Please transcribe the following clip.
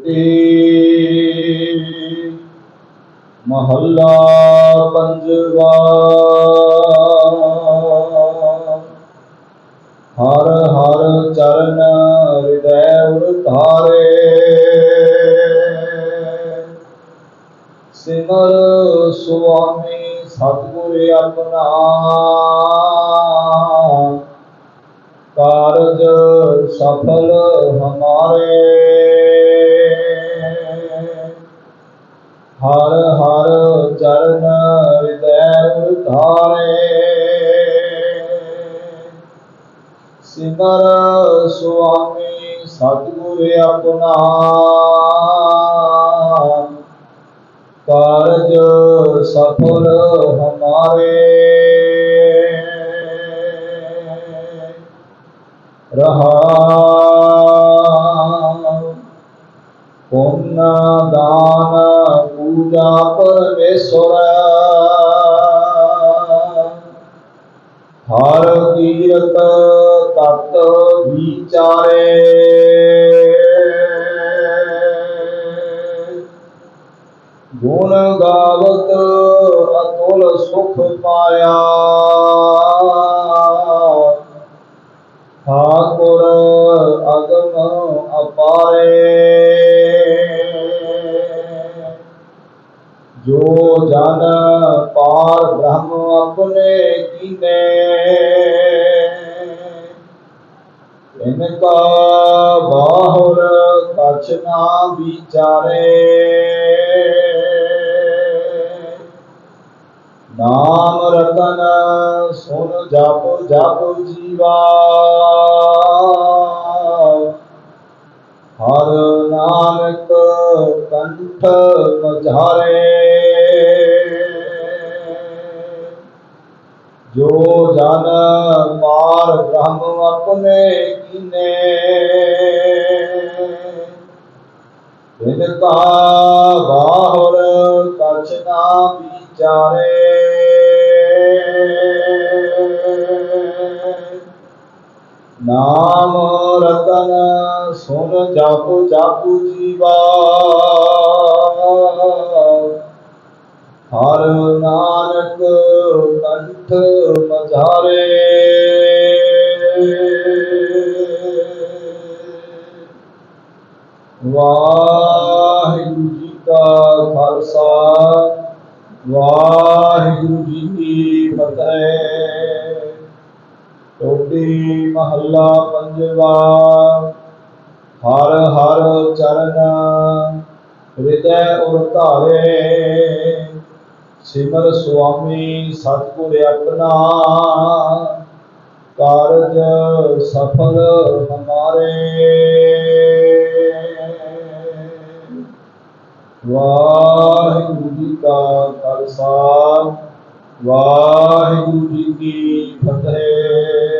ਟੋਟੇ ਮਹੱਲਾ ਪੰਜਵਾ। ਹਰ ਹਰ ਚਰਨ ਹਿਰਦੈ ਉਰ ਧਾਰੇ ਸਿਮਰ ਸੁਆਮੀ ਸਤਿਗੁਰ ਆਪਣਾ। ਕਾਰਜ ਸਫਲ ਹਮਾਰੇ। ਹਰ ਹਰ ਚਰਨ ਹਿਰਦੈ ਉਧਾਰੇ ਸਿਮਰ ਸੁਆਮੀ ਸਤਿਗੁਰ ਆਪਣਾ। ਕਾਰਜ ਸਫਲ ਹਮਾਰੇ। ਰਹਾ ਪੁੰਨ ਦਾਨ ਪੂਜਾ ਪਰਮੇਸ਼ਰ ਹਰ ਕੀਰਤ ਤਤ ਵਿਚਾਰੇ। ਗੁਣ ਗਾਵਤ ਅਤੁਲ ਸੁਖ ਪਾਇਆ। ਜੋ ਜਨ ਪਾਰ ਬ੍ਰਹਮ ਆਪਣੇ ਕੀਨੇ ਇਨਕਾ ਬਾਹੁਰ ਕਛ ਨਾ ਵਿਚਾਰੇ। ਨਾਮ ਰਤਨ ਸੁਨ ਜਪ ਜਪ ਜੀਵਾ। ਹਰ ਨਾਨਕ ਕੰਠ ਮਝਾਰੇ ਜੋ ਜਨ ਪਾਰ ਬ੍ਰਹਮ ਆਪਣੇ ਕੀਨੇ। ਇਨਕਾ ਬਾਹੁਰ ਕਛ ਨਾ ਵਿਚਾਰੇ ਨਾਮ ਰਤਨ ਸੁਨ ਜਪ ਜਪ ਜੀਵਾ। ਹਰ ਨਾਨਕ ਕੰਠ ਮਝਾਰੇ ਵਾਹਿਗੁਰੂ ਜੀ ਕਾ ਖਾਲਸਾ, ਵਾਹਿਗੁਰੂ ਜੀ ਕੀ ਫਤਿਹ। ਟੋਡੀ ਮਹੱਲਾ ਪੰਜਵਾ, ਹਰ ਹਰ ਚਰਨ ਹਿਰਦੈ ਉਰ ਧਾਰੇ ਸਿਮਰ ਸੁਆਮੀ ਸਤਿਗੁਰ ਆਪਣਾ। ਕਾਰਜ ਸਫਲ ਹਮਾਰੇ। ਵਾਹਿਗੁਰੂ ਜੀ ਕਾ ਖਾਲਸਾ, ਵਾਹਿਗੁਰੂ ਜੀ ਕੀ ਫਤਿਹ।